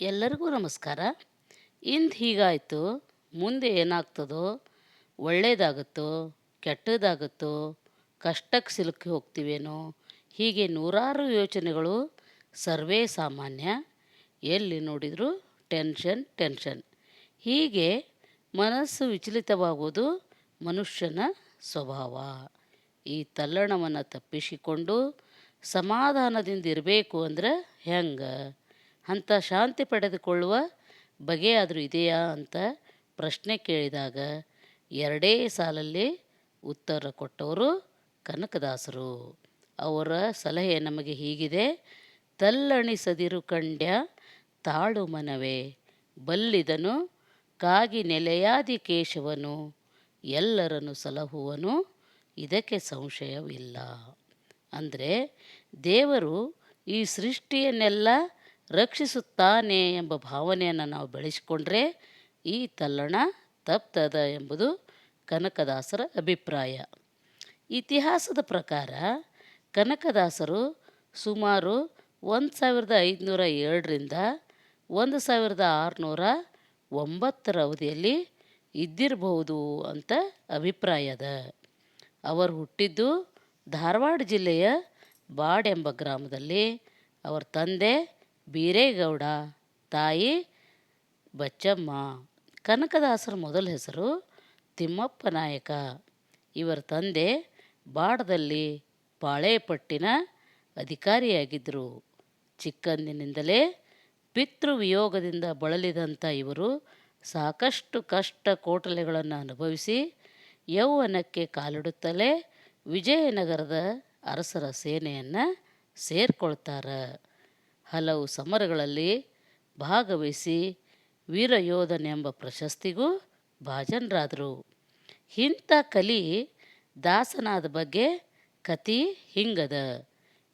ಎಲ್ಲರಿಗೂ ನಮಸ್ಕಾರ. ಇಂದು ಹೀಗಾಯಿತು. ಮುಂದೆ ಏನಾಗ್ತದೋ ಒಳ್ಳೆಯದಾಗುತ್ತೋ ಕೆಟ್ಟದಾಗುತ್ತೋ ಕಷ್ಟಕ್ಕೆ ಸಿಲುಕಿ ಹೋಗ್ತೀವೇನೋ, ಹೀಗೆ ನೂರಾರು ಯೋಚನೆಗಳು ಸರ್ವೇ ಸಾಮಾನ್ಯ. ಎಲ್ಲಿ ನೋಡಿದರೂ ಟೆನ್ಷನ್ ಟೆನ್ಷನ್. ಹೀಗೆ ಮನಸ್ಸು ವಿಚಲಿತವಾಗುವುದು ಮನುಷ್ಯನ ಸ್ವಭಾವ. ಈ ತಲ್ಲಣವನ್ನು ತಪ್ಪಿಸಿಕೊಂಡು ಸಮಾಧಾನದಿಂದ ಇರಬೇಕು ಅಂದ್ರೆ ಹೆಂಗೆ? ಅಂಥ ಶಾಂತಿ ಪಡೆದುಕೊಳ್ಳುವ ಬಗೆಯಾದರೂ ಇದೆಯಾ ಅಂತ ಪ್ರಶ್ನೆ ಕೇಳಿದಾಗ ಎರಡೇ ಸಾಲಲ್ಲಿ ಉತ್ತರ ಕೊಟ್ಟವರು ಕನಕದಾಸರು. ಅವರ ಸಲಹೆ ನಮಗೆ ಹೀಗಿದೆ, ತಲ್ಲಣಿಸದಿರು ಕಂಡ್ಯ ತಾಳು ಮನವೇ, ಬಲ್ಲಿದನು ಕಾಗಿ ನೆಲೆಯಾದಿ ಕೇಶವನು, ಎಲ್ಲರನ್ನು ಸಲಹುವನು, ಇದಕ್ಕೆ ಸಂಶಯವಿಲ್ಲ. ಅಂದರೆ ದೇವರು ಈ ಸೃಷ್ಟಿಯನ್ನೆಲ್ಲ ರಕ್ಷಿಸುತ್ತಾನೆ ಎಂಬ ಭಾವನೆಯನ್ನು ನಾವು ಬೆಳೆಸಿಕೊಂಡ್ರೆ ಈ ತಲ್ಲಣ ತಪ್ತದ ಎಂಬುದು ಕನಕದಾಸರ ಅಭಿಪ್ರಾಯ. ಇತಿಹಾಸದ ಪ್ರಕಾರ ಕನಕದಾಸರು ಸುಮಾರು ಒಂದು ಸಾವಿರದ ಐದುನೂರ ಏಳರಿಂದ ಒಂದು ಸಾವಿರದ ಆರುನೂರ ಒಂಬತ್ತರ ಅವಧಿಯಲ್ಲಿ ಇದ್ದಿರಬಹುದು ಅಂತ ಅಭಿಪ್ರಾಯ ಅದ ಅವರು ಹುಟ್ಟಿದ್ದು ಧಾರವಾಡ ಜಿಲ್ಲೆಯ ಬಾಡ್ ಗ್ರಾಮದಲ್ಲಿ. ಅವರ ತಂದೆ ಬೀರೇಗೌಡ, ತಾಯಿ ಬಚ್ಚಮ್ಮ, ಕನಕದಾಸರ ಮೊದಲ ಹೆಸರು ತಿಮ್ಮಪ್ಪ ನಾಯಕ. ಇವರ ತಂದೆ ಬಾಡದಲ್ಲಿ ಪಾಳೇಪಟ್ಟಿನ ಅಧಿಕಾರಿಯಾಗಿದ್ದರು. ಚಿಕ್ಕಂದಿನಿಂದಲೇ ಪಿತೃವಿಯೋಗದಿಂದ ಬಳಲಿದಂಥ ಇವರು ಸಾಕಷ್ಟು ಕಷ್ಟ ಕೋಟಲೆಗಳನ್ನು ಅನುಭವಿಸಿ ಯೌವನಕ್ಕೆ ಕಾಲಿಡುತ್ತಲೇ ವಿಜಯನಗರದ ಅರಸರ ಸೇನೆಯನ್ನು ಸೇರ್ಕೊಳ್ತಾರೆ. ಹಲವು ಸಮರಗಳಲ್ಲಿ ಭಾಗವಹಿಸಿ ವೀರಯೋಧನೆಂಬ ಪ್ರಶಸ್ತಿಗೂ ಭಾಜನರಾದರು. ಇಂಥ ಕಲಿ ದಾಸನಾದ ಬಗ್ಗೆ ಕತಿ ಹಿಂಗದ.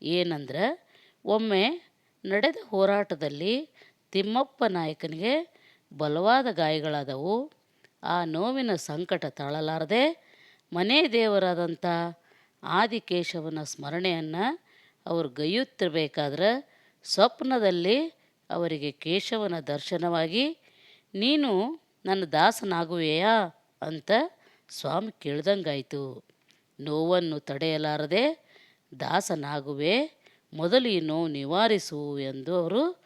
ಏನಂದ್ರೆ, ಒಮ್ಮೆ ನಡೆದ ಹೋರಾಟದಲ್ಲಿ ತಿಮ್ಮಪ್ಪ ನಾಯಕನಿಗೆ ಬಲವಾದ ಗಾಯಗಳಾದವು. ಆ ನೋವಿನ ಸಂಕಟ ತಾಳಲಾರದೆ ಮನೆ ದೇವರಾದಂಥ ಆದಿಕೇಶವನ ಸ್ಮರಣೆಯನ್ನು ಅವರು ಗೈಯುತ್ತಿರಬೇಕಾದ್ರೆ ಸ್ವಪ್ನದಲ್ಲಿ ಅವರಿಗೆ ಕೇಶವನ ದರ್ಶನವಾಗಿ, ನೀನು ನನ್ನ ದಾಸನಾಗುವೆಯಾ? ಅಂತ ಸ್ವಾಮಿ ಕೇಳ್ದಂಗಾಯಿತು. ನೋವನ್ನು ತಡೆಯಲಾರದೆ, ದಾಸನಾಗುವೆ, ಮೊದಲು ಈ ನೋವು ನಿವಾರಿಸು ಎಂದು ಅವರು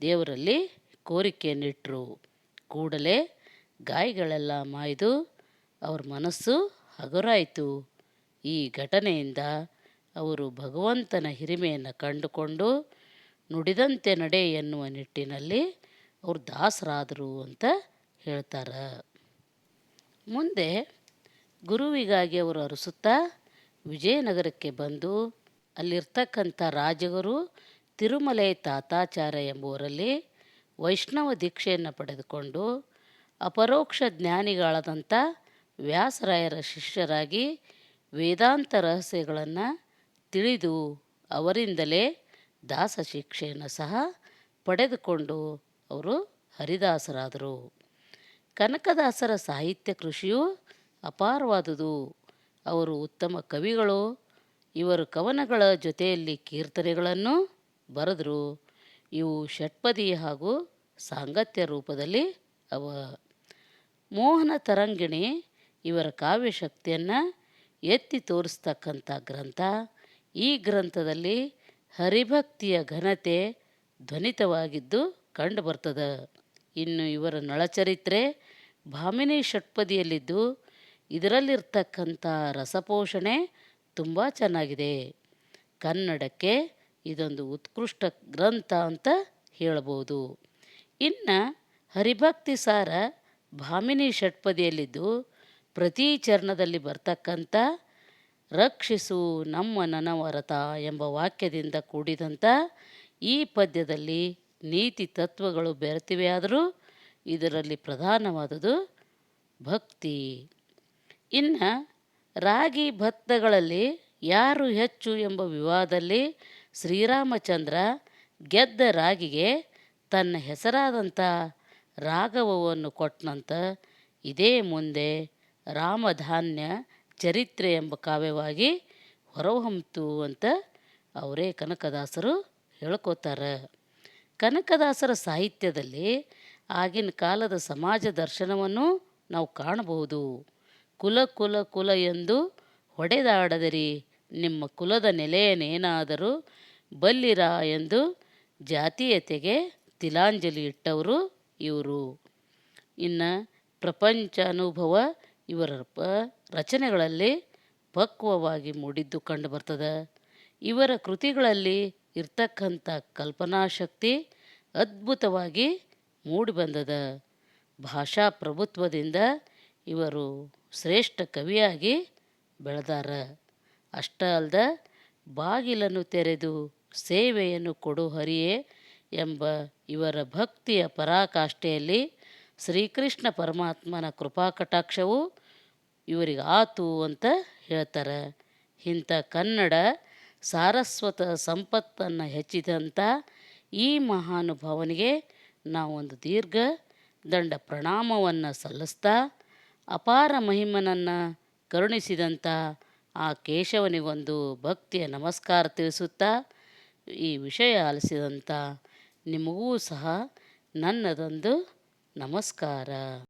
ದೇವರಲ್ಲಿ ಕೋರಿಕೆಯನ್ನಿಟ್ಟರು ಕೂಡಲೇ ಗಾಯಗಳೆಲ್ಲ ಮಾಯ್ದು ಅವ್ರ ಮನಸ್ಸು ಹಗುರಾಯಿತು. ಈ ಘಟನೆಯಿಂದ ಅವರು ಭಗವಂತನ ಹಿರಿಮೆಯನ್ನು ಕಂಡುಕೊಂಡು ನುಡಿದಂತೆ ನಡೆ ಎನ್ನುವ ನಿಟ್ಟಿನಲ್ಲಿ ಅವರು ದಾಸರಾದರು ಅಂತ ಹೇಳ್ತಾರೆ. ಮುಂದೆ ಗುರುವಿಗಾಗಿ ಅವರು ಅರಸುತ್ತಾ ವಿಜಯನಗರಕ್ಕೆ ಬಂದು ಅಲ್ಲಿರ್ತಕ್ಕಂಥ ರಾಜಗುರು ತಿರುಮಲೆ ತಾತಾಚಾರ್ಯ ಎಂಬುವರಲ್ಲಿ ವೈಷ್ಣವ ದೀಕ್ಷೆಯನ್ನು ಪಡೆದುಕೊಂಡು ಅಪರೋಕ್ಷ ಜ್ಞಾನಿಗಳಾದಂಥ ವ್ಯಾಸರಾಯರ ಶಿಷ್ಯರಾಗಿ ವೇದಾಂತ ರಹಸ್ಯಗಳನ್ನು ತಿಳಿದು ಅವರಿಂದಲೇ ದಾಸ ಶಿಕ್ಷೆಯನ್ನು ಸಹ ಪಡೆದುಕೊಂಡು ಅವರು ಹರಿದಾಸರಾದರು. ಕನಕದಾಸರ ಸಾಹಿತ್ಯ ಕೃಷಿಯು ಅಪಾರವಾದುದು. ಅವರು ಉತ್ತಮ ಕವಿಗಳು, ಇವರು ಕವನಗಳ ಜೊತೆಯಲ್ಲಿ ಕೀರ್ತನೆಗಳನ್ನು ಬರೆದರು. ಇವು ಷಟ್ಪದಿ ಹಾಗೂ ಸಾಂಗತ್ಯ ರೂಪದಲ್ಲಿ ಅವ. ಮೋಹನ ತರಂಗಿಣಿ ಇವರ ಕಾವ್ಯಶಕ್ತಿಯನ್ನು ಎತ್ತಿ ತೋರಿಸ್ತಕ್ಕಂಥ ಗ್ರಂಥ. ಈ ಗ್ರಂಥದಲ್ಲಿ ಹರಿಭಕ್ತಿಯ ಘನತೆ ಧ್ವನಿತವಾಗಿದ್ದು ಕಂಡು ಬರ್ತದೆ ಇನ್ನು ಇವರ ನಳಚರಿತ್ರೆ ಭಾಮಿನಿ ಷಟ್ಪದಿಯಲ್ಲಿದ್ದು ಇದರಲ್ಲಿರ್ತಕ್ಕಂಥ ರಸಪೋಷಣೆ ತುಂಬ ಚೆನ್ನಾಗಿದೆ. ಕನ್ನಡಕ್ಕೆ ಇದೊಂದು ಉತ್ಕೃಷ್ಟ ಗ್ರಂಥ ಅಂತ ಹೇಳಬಹುದು ಇನ್ನು ಹರಿಭಕ್ತಿ ಸಾರ ಭಾಮಿನಿ ಷಟ್ಪದಿಯಲ್ಲಿದ್ದು ಪ್ರತಿ ಚರಣದಲ್ಲಿ ಬರ್ತಕ್ಕಂಥ ರಕ್ಷಿಸು ನಮ್ಮ ನನವರತ ಎಂಬ ವಾಕ್ಯದಿಂದ ಕೂಡಿದಂಥ ಈ ಪದ್ಯದಲ್ಲಿ ನೀತಿ ತತ್ವಗಳು ಬೆರೆತಿವೆಯಾದರೂ ಇದರಲ್ಲಿ ಪ್ರಧಾನವಾದುದು ಭಕ್ತಿ. ಇನ್ನು ರಾಗಿ ಭತ್ತಗಳಲ್ಲಿ ಯಾರು ಹೆಚ್ಚು ಎಂಬ ವಿವಾದದಲ್ಲಿ ಶ್ರೀರಾಮಚಂದ್ರ ಗೆದ್ದ ರಾಗಿಗೆ ತನ್ನ ಹೆಸರಾದಂಥ ರಾಘವವನ್ನು ಕೊಟ್ಟನಂತ ಇದೇ ಮುಂದೆ ರಾಮಧಾನ್ಯ ಚರಿತ್ರೆ ಎಂಬ ಕಾವ್ಯವಾಗಿ ಹೊರಹೊಮ್ಮಿತು ಅಂತ ಅವರೇ ಕನಕದಾಸರು ಹೇಳ್ಕೋತಾರೆ. ಕನಕದಾಸರ ಸಾಹಿತ್ಯದಲ್ಲಿ ಆಗಿನ ಕಾಲದ ಸಮಾಜ ದರ್ಶನವನ್ನು ನಾವು ಕಾಣಬಹುದು. ಕುಲ ಕುಲ ಕುಲ ಎಂದು ಹೊಡೆದಾಡದಿರಿ, ನಿಮ್ಮ ಕುಲದ ನೆಲೆಯನ್ನೇನಾದರೂ ಬಲ್ಲಿರ ಎಂದು ಜಾತೀಯತೆಗೆ ತಿಲಾಂಜಲಿ ಇಟ್ಟವರು ಇವರು. ಇನ್ನು ಪ್ರಪಂಚ ಅನುಭವ ಇವರ ಪ, ರಚನೆಗಳಲ್ಲಿ ಪಕ್ವವಾಗಿ ಮೂಡಿದ್ದು ಕಂಡುಬರ್ತದೆ ಇವರ ಕೃತಿಗಳಲ್ಲಿ ಇರ್ತಕ್ಕಂಥ ಕಲ್ಪನಾಶಕ್ತಿ ಅದ್ಭುತವಾಗಿ ಮೂಡಿಬಂದದ ಭಾಷಾ ಪ್ರಭುತ್ವದಿಂದ ಇವರು ಶ್ರೇಷ್ಠ ಕವಿಯಾಗಿ ಬೆಳೆದಾರ. ಅಷ್ಟೇ ಅಲ್ಲದ ಬಾಗಿಲನ್ನು ತೆರೆದು ಸೇವೆಯನ್ನು ಕೊಡು ಹರಿಯೇ ಎಂಬ ಇವರ ಭಕ್ತಿಯ ಪರಾಕಾಷ್ಠೆಯಲ್ಲಿ ಶ್ರೀಕೃಷ್ಣ ಪರಮಾತ್ಮನ ಕೃಪಾಕಟಾಕ್ಷವು ಇವರಿಗೆ ಆತು ಅಂತ ಹೇಳ್ತಾರೆ. ಇಂಥ ಕನ್ನಡ ಸಾರಸ್ವತ ಸಂಪತ್ತನ್ನು ಹೆಚ್ಚಿದಂಥ ಈ ಮಹಾನುಭಾವನಿಗೆ ನಾವೊಂದು ದೀರ್ಘ ದಂಡ ಪ್ರಣಾಮವನ್ನು ಸಲ್ಲಿಸ್ತಾ, ಅಪಾರ ಮಹಿಮನನ್ನು ಕರುಣಿಸಿದಂಥ ಆ ಕೇಶವನಿಗೊಂದು ಭಕ್ತಿಯ ನಮಸ್ಕಾರ ತಿಳಿಸುತ್ತಾ, ಈ ವಿಷಯ ಆಲಿಸಿದಂಥ ನಿಮಗೂ ಸಹ ನನ್ನದೊಂದು ನಮಸ್ಕಾರ.